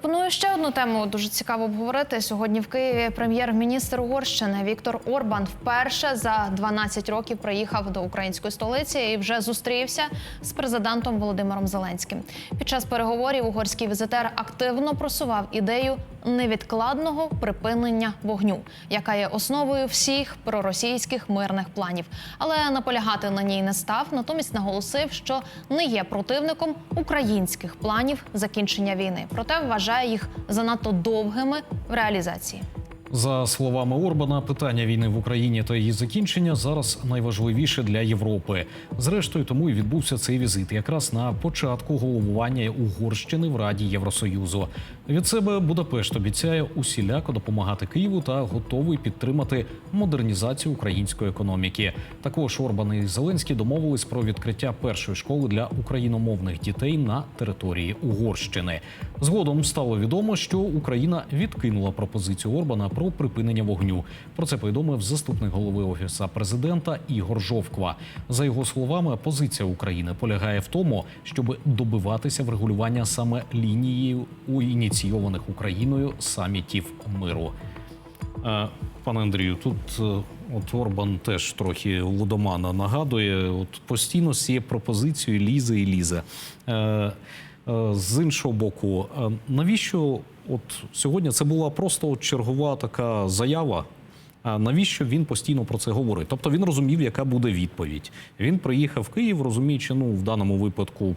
Пропоную ще одну тему дуже цікаво обговорити. Сьогодні в Києві прем'єр-міністр Угорщини Віктор Орбан вперше за 12 років приїхав до української столиці і вже зустрівся з президентом Володимиром Зеленським. Під час переговорів угорський візитер активно просував ідею невідкладного припинення вогню, яка є основою всіх проросійських мирних планів. Але наполягати на ній не став. Натомість наголосив, що не є противником українських планів закінчення війни. Проте вважає їх занадто довгими в реалізації. За словами Орбана, питання війни в Україні та її закінчення зараз найважливіше для Європи. Зрештою, тому і відбувся цей візит, якраз на початку головування Угорщини в Раді Євросоюзу. Від себе Будапешт обіцяє усіляко допомагати Києву та готовий підтримати модернізацію української економіки. Також Орбан і Зеленський домовились про відкриття першої школи для україномовних дітей на території Угорщини. Згодом стало відомо, що Україна відкинула пропозицію Орбана про припинення вогню. Про це повідомив заступник голови офіса президента Ігор Жовква. За його словами, позиція України полягає в тому, щоб добиватися врегулювання саме лінією у ініційованих Україною самітів миру. Е, Пане Андрію, тут е, от Орбан теж трохи лудомана нагадує. От постійно з цією пропозицією лізе і лізе. Е, З іншого боку, е, навіщо от сьогодні це була просто чергова така заява? А навіщо він постійно про це говорить? Тобто він розумів, яка буде відповідь. Він приїхав в Київ, розуміючи, ну в даному випадку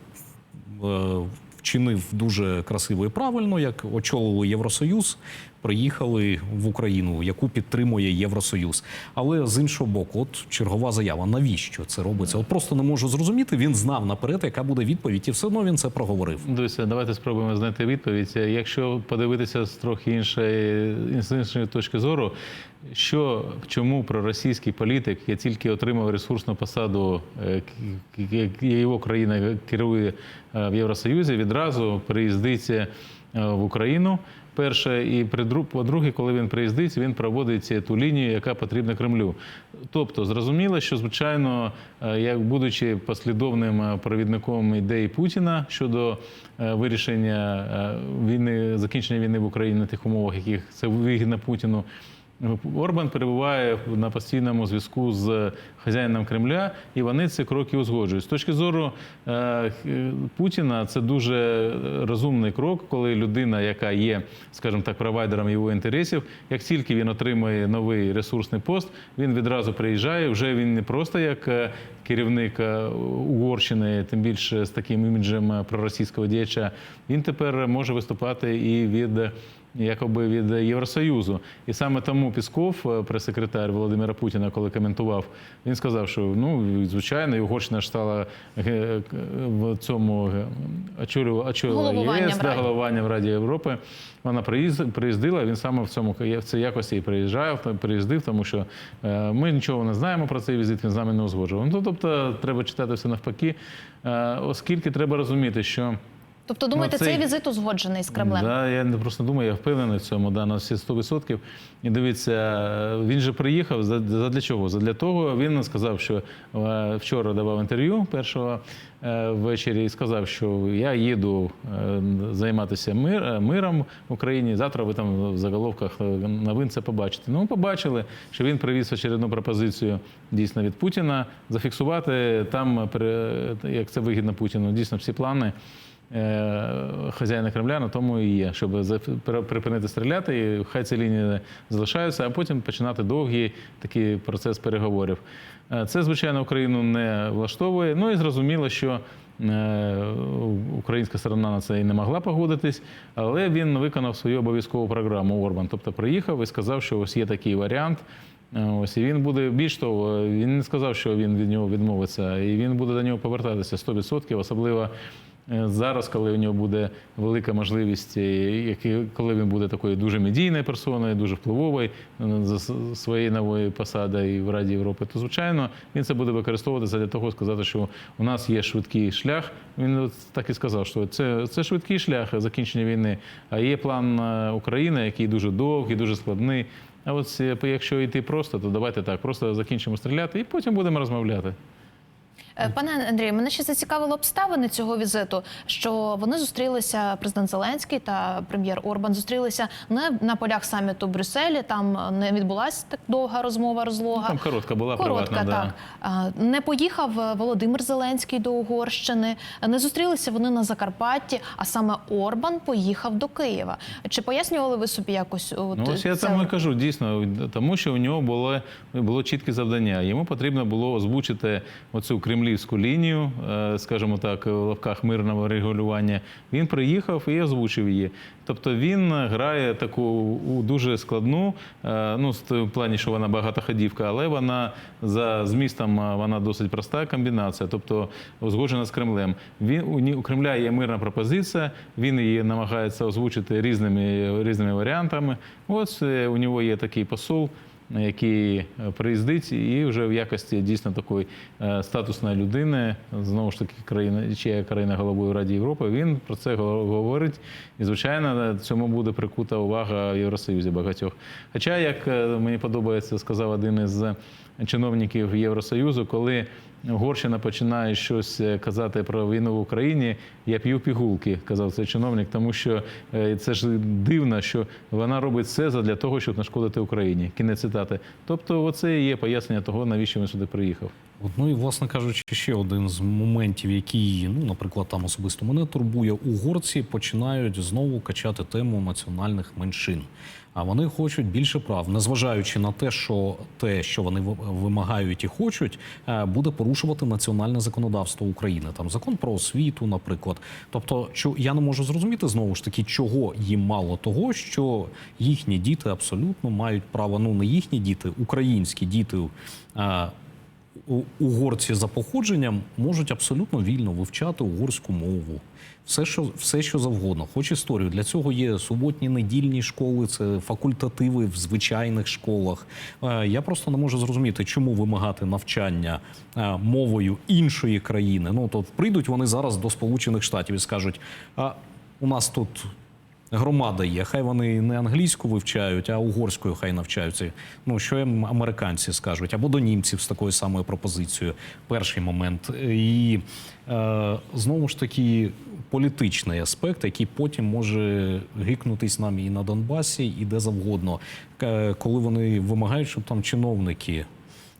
е, вчинив дуже красиво і правильно, як очолили Євросоюз, приїхали в Україну, яку підтримує Євросоюз. Але з іншого боку, от чергова заява. Навіщо це робиться? От просто не можу зрозуміти. Він знав наперед, яка буде відповідь, і все одно він це проговорив. Дивіться, давайте спробуємо знайти відповідь. Якщо подивитися з трохи іншої, іншої точки зору, що чому проросійський політик, я тільки отримав ресурсну посаду, е, його країна керує е, в Євросоюзі, відразу приїздить е, в Україну. Перше, і по-друге, коли він приїздить, він проводить ту лінію, яка потрібна Кремлю. Тобто, зрозуміло, що звичайно, як будучи послідовним провідником ідеї Путіна щодо вирішення війни, закінчення війни в Україні на тих умовах, яких це вигідно Путіну. Орбан перебуває на постійному зв'язку з хазяїном Кремля, і вони ці кроки узгоджують. З точки зору е, Путіна, це дуже розумний крок, коли людина, яка є, скажімо так, провайдером його інтересів, як тільки він отримує новий ресурсний пост, він відразу приїжджає. Вже він не просто як е, керівник е, Угорщини, тим більше з таким іміджем проросійського діяча, він тепер може виступати і від якоби від Євросоюзу. І саме тому Пісков, е, прес-секретар Володимира Путіна, коли коментував, він сказав, що ну звичайно, і Угорщина ж стала е, в цьому е, очолювала ЄС, да, головування в Раді Європи. Вона приїзд- приїздила. Він саме в цьому в цій якості і приїжджав, приїздив, тому що е, ми нічого не знаємо про цей візит. Він з нами не узгоджував. Ну тобто, треба читати все навпаки, е, оскільки треба розуміти, що. Тобто, думаєте, Ну, цей- цей візит узгоджений з Кремлем? Да, я не просто думаю, я впевнений в цьому, да, на всі 100%. І дивіться, він же приїхав за, за для чого? Задля того він сказав, що е, вчора давав інтерв'ю першого е, ввечері і сказав, що я їду е, займатися мир, миром в Україні. Завтра ви там в заголовках новин це побачите. Ну, ми побачили, що він привіз очередну пропозицію дійсно від Путіна зафіксувати там, як це вигідно Путіну, дійсно всі плани хазяїна Кремля на тому і є, щоб припинити стріляти, і хай ці лінії залишаються, а потім починати довгий такий процес переговорів. Е, Це, звичайно, Україну не влаштовує. Ну і зрозуміло, що е, українська сторона на це і не могла погодитись, але він виконав свою обов'язкову програму Орбан. Тобто приїхав і сказав, що ось є такий варіант. Е, Ось і він буде більш того, він не сказав, що він від нього відмовиться, і він буде до нього повертатися 100%, особливо е, зараз, коли у нього буде велика можливість, е, коли він буде такою дуже медійною персоною, дуже впливовою е, за своєю новою посадою в Раді Європи, то звичайно він це буде використовувати для того, сказати, що у нас є швидкий шлях. Він так і сказав, що це, це швидкий шлях закінчення війни. А є план е, України, який дуже довгий, дуже складний. А от е, якщо йти просто, то давайте так, просто закінчимо стріляти і потім будемо розмовляти. Е, Пане Андрію, мене ще зацікавили обставини цього візиту. Що вони зустрілися, президент Зеленський та прем'єр Орбан зустрілися не на полях саміту в Брюсселі. Там не відбулася так довга розмова, розлога. Там коротка була Коротка, приватна. так. А, Не поїхав е, Володимир Зеленський до Угорщини. Не зустрілися вони на Закарпатті, а саме Орбан поїхав до Києва. Чи пояснювали ви собі якось? От, Ну, ось я це? тому і кажу, дійсно, тому що у нього було, було чітке завдання. Йому потрібно було озвучити оцю кремлівську лінію, е, скажімо так, в лавках мирного регулювання. Він приїхав і озвучив її. Тобто він грає таку дуже складну, е, ну, в плані, що вона багатоходівка, але вона за змістом е, вона досить проста комбінація, тобто узгоджена з Кремлем. Він у Кремля є мирна пропозиція, він її намагається озвучити різними різними варіантами. Ось у нього є такий посол. Який е, приїздить і вже в якості дійсно такої е, статусної людини, знову ж таки, країна, чия країна головою Раді Європи, він про це говорить. І, звичайно, цьому буде прикута увага в Євросоюзі багатьох. Хоча, як е, мені подобається, сказав один із чиновників Євросоюзу, коли Угорщина починає щось е, казати про війну в Україні, я п'ю пігулки, казав цей чиновник, тому що е, це ж дивно, що вона робить все для того, щоб нашкодити Україні. Кінець цитати. Тобто, оце і є пояснення того, навіщо він сюди приїхав. От, ну і власне кажучи, ще один з моментів, який, ну, наприклад, там особисто мене турбує, угорці починають знову качати тему національних меншин. А вони хочуть більше прав, незважаючи на те, що те, що вони ви- вимагають і хочуть, е, буде порушувати національне законодавство України. Там закон про освіту, наприклад. Тобто, я не можу зрозуміти знову ж таки, чого їм мало того, що їхні діти абсолютно мають право. Ну не їхні діти, українські діти. Угорці за походженням можуть абсолютно вільно вивчати угорську мову. Все, що все, що завгодно, хоч історію. Для цього є суботні недільні школи, це факультативи в звичайних школах. Е, Я просто не можу зрозуміти, чому вимагати навчання е, мовою іншої країни. Ну то прийдуть вони зараз до Сполучених Штатів і скажуть: а у нас тут громада є. Хай вони не англійську вивчають, а угорською хай навчаються. Ну що їм американці скажуть, або до німців з такою самою пропозицією. Перший момент. І е, знову ж таки політичний аспект, який потім може гикнутись нам і на Донбасі, і де завгодно, коли вони вимагають, щоб там чиновники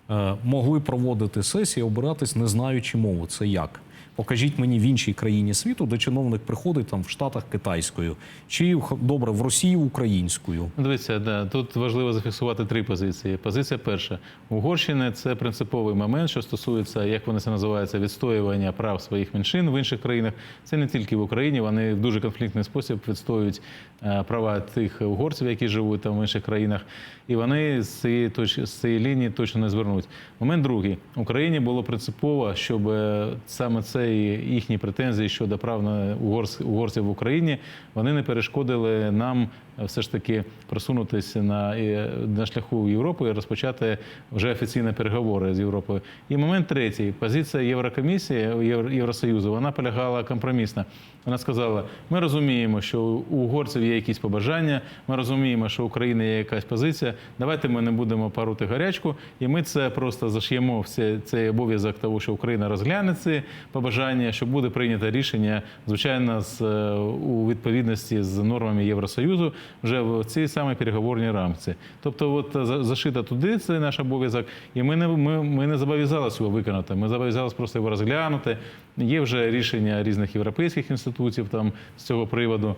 е, могли проводити сесії, обиратись, не знаючи мови. Це як? Покажіть мені в іншій країні світу, де чиновник приходить там в Штатах китайською, чи добре в Росії українською. Дивіться, да, тут важливо зафіксувати три позиції. Позиція перша. Угорщини це принциповий момент, що стосується, як вони це називаються, відстоювання прав своїх меншин в інших країнах. Це не тільки в Україні, вони в дуже конфліктний спосіб відстоюють е, права тих угорців, які живуть там в інших країнах. І вони з цієї, точ- з цієї лінії точно не звернуть. Момент другий. Україні було принципово, щоб е, саме це і їхні претензії щодо прав на угорців в Україні вони не перешкодили нам е, все ж таки просунутися на, е, на шляху в Європу і розпочати вже офіційні переговори з Європою. І момент третій. Позиція Єврокомісії Євросоюзу вона полягала компромісна. Вона сказала: ми розуміємо, що у угорців є якісь побажання, ми розуміємо, що у України є якась позиція. Давайте ми не будемо парути гарячку, і ми це просто заш'ємо в цей обов'язок того, що Україна розгляне ці побажання, що буде прийнято рішення, звичайно, з е, у відповідності з нормами Євросоюзу вже в цій самій переговорній рамці. Тобто, от за- зашито туди це наш обов'язок, і ми не ми, ми не зобов'язалися його виконати. Ми зобов'язалися просто його розглянути. Є вже рішення різних європейських інститутів там з цього приводу.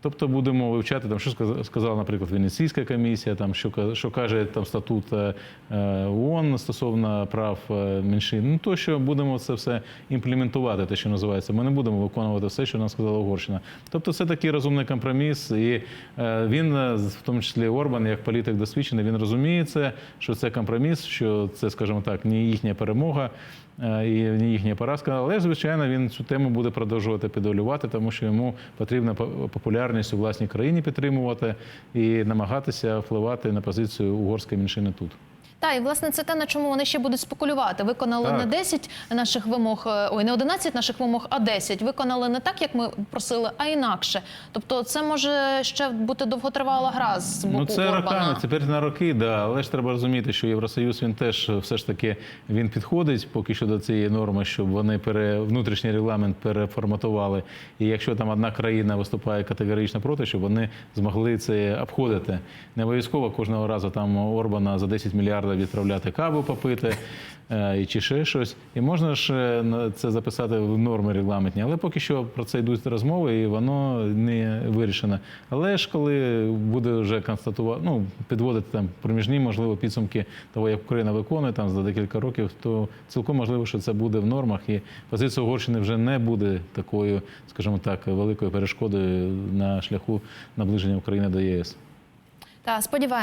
Тобто будемо вивчати там, що сказ- сказала, наприклад, Венеційська комісія, там що що каже там статут е, е, ООН стосовно прав е, меншин. Ну то що будемо це все імплементувати, те, що називається. Ми не будемо виконувати все, що нам сказала Угорщина. Тобто, це такий розумний компроміс, і він, в тому числі Орбан, як політик досвідчений, він розуміє це, що це компроміс, що це, скажімо так, не їхня перемога. Е, І їхня поразка, але звичайно він цю тему буде продовжувати підолювати, тому що йому потрібна популярність у власній країні підтримувати і намагатися впливати на позицію угорської меншини тут. Та і власне це те, на чому вони ще будуть спекулювати. Виконали Так. не 10 наших вимог, е, ой, не 11 наших вимог, а 10. Виконали не так, як ми просили, а інакше. Тобто, це може ще бути довготривала гра з боку Ну це Орбана. роками, тепер на роки, да. Але ж треба розуміти, що Євросоюз він теж е, все ж таки він підходить поки що до цієї норми, щоб вони пере внутрішній регламент переформатували. І якщо там одна країна виступає категорично проти, щоб вони змогли це обходити. Не обов'язково кожного разу там Орбана за 10 мільярдів відправляти каву попити. е, І чи ще щось, і можна ж е, це записати в норми регламентні, але поки що про це йдуть розмови, і воно не вирішено. Але ж коли буде вже констатувати, ну підводити там проміжні, можливо, підсумки того, як Україна виконує там за декілька років, то цілком можливо, що це буде в нормах, і позиція Угорщини вже не буде такою, скажімо так, великою перешкодою на шляху наближення України до ЄС. Та сподіваємося.